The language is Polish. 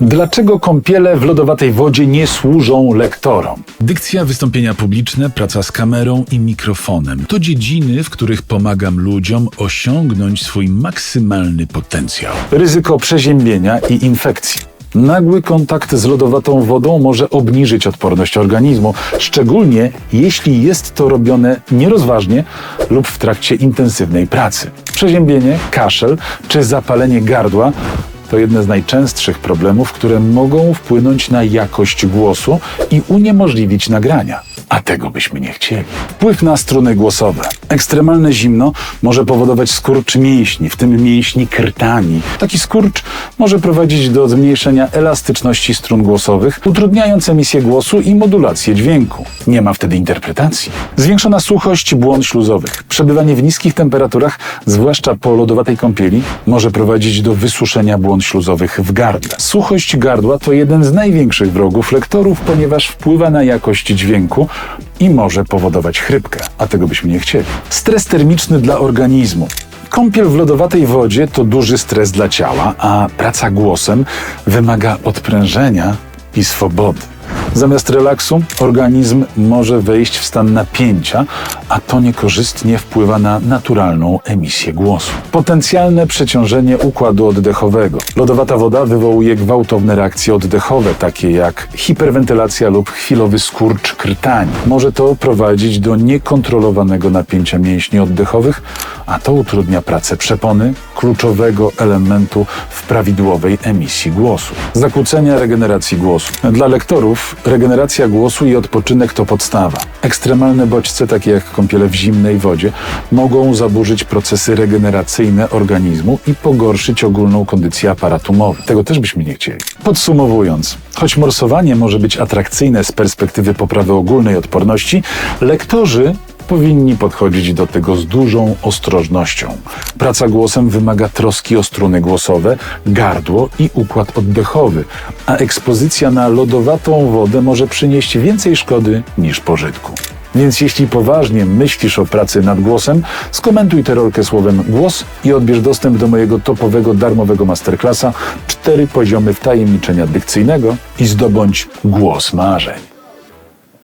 Dlaczego kąpiele w lodowatej wodzie nie służą lektorom? Dykcja, wystąpienia publiczne, praca z kamerą i mikrofonem to dziedziny, w których pomagam ludziom osiągnąć swój maksymalny potencjał. Ryzyko przeziębienia i infekcji. Nagły kontakt z lodowatą wodą może obniżyć odporność organizmu, szczególnie jeśli jest to robione nierozważnie lub w trakcie intensywnej pracy. Przeziębienie, kaszel czy zapalenie gardła to jedne z najczęstszych problemów, które mogą wpłynąć na jakość głosu i uniemożliwić nagrania. A tego byśmy nie chcieli. Wpływ na struny głosowe. Ekstremalne zimno może powodować skurcz mięśni, w tym mięśni krtani. Taki skurcz może prowadzić do zmniejszenia elastyczności strun głosowych, utrudniając emisję głosu i modulację dźwięku. Nie ma wtedy interpretacji. Zwiększona suchość błon śluzowych. Przebywanie w niskich temperaturach, zwłaszcza po lodowatej kąpieli, może prowadzić do wysuszenia błon śluzowych w gardle. Suchość gardła to jeden z największych wrogów lektorów, ponieważ wpływa na jakość dźwięku i może powodować chrypkę, a tego byśmy nie chcieli. Stres termiczny dla organizmu. Kąpiel w lodowatej wodzie to duży stres dla ciała, a praca głosem wymaga odprężenia i swobody. Zamiast relaksu organizm może wejść w stan napięcia, a to niekorzystnie wpływa na naturalną emisję głosu. Potencjalne przeciążenie układu oddechowego. Lodowata woda wywołuje gwałtowne reakcje oddechowe, takie jak hiperwentylacja lub chwilowy skurcz krtani. Może to prowadzić do niekontrolowanego napięcia mięśni oddechowych, a to utrudnia pracę przepony, kluczowego elementu w prawidłowej emisji głosu. Zakłócenia regeneracji głosu. Dla lektorów regeneracja głosu i odpoczynek to podstawa. Ekstremalne bodźce, takie jak kąpiele w zimnej wodzie, mogą zaburzyć procesy regeneracyjne organizmu i pogorszyć ogólną kondycję aparatu mowy. Tego też byśmy nie chcieli. Podsumowując, choć morsowanie może być atrakcyjne z perspektywy poprawy ogólnej odporności, lektorzy powinni podchodzić do tego z dużą ostrożnością. Praca głosem wymaga troski o struny głosowe, gardło i układ oddechowy, a ekspozycja na lodowatą wodę może przynieść więcej szkody niż pożytku. Więc jeśli poważnie myślisz o pracy nad głosem, skomentuj tę rolkę słowem głos i odbierz dostęp do mojego topowego darmowego masterclassa Cztery poziomy wtajemniczenia dykcyjnego i zdobądź głos marzeń.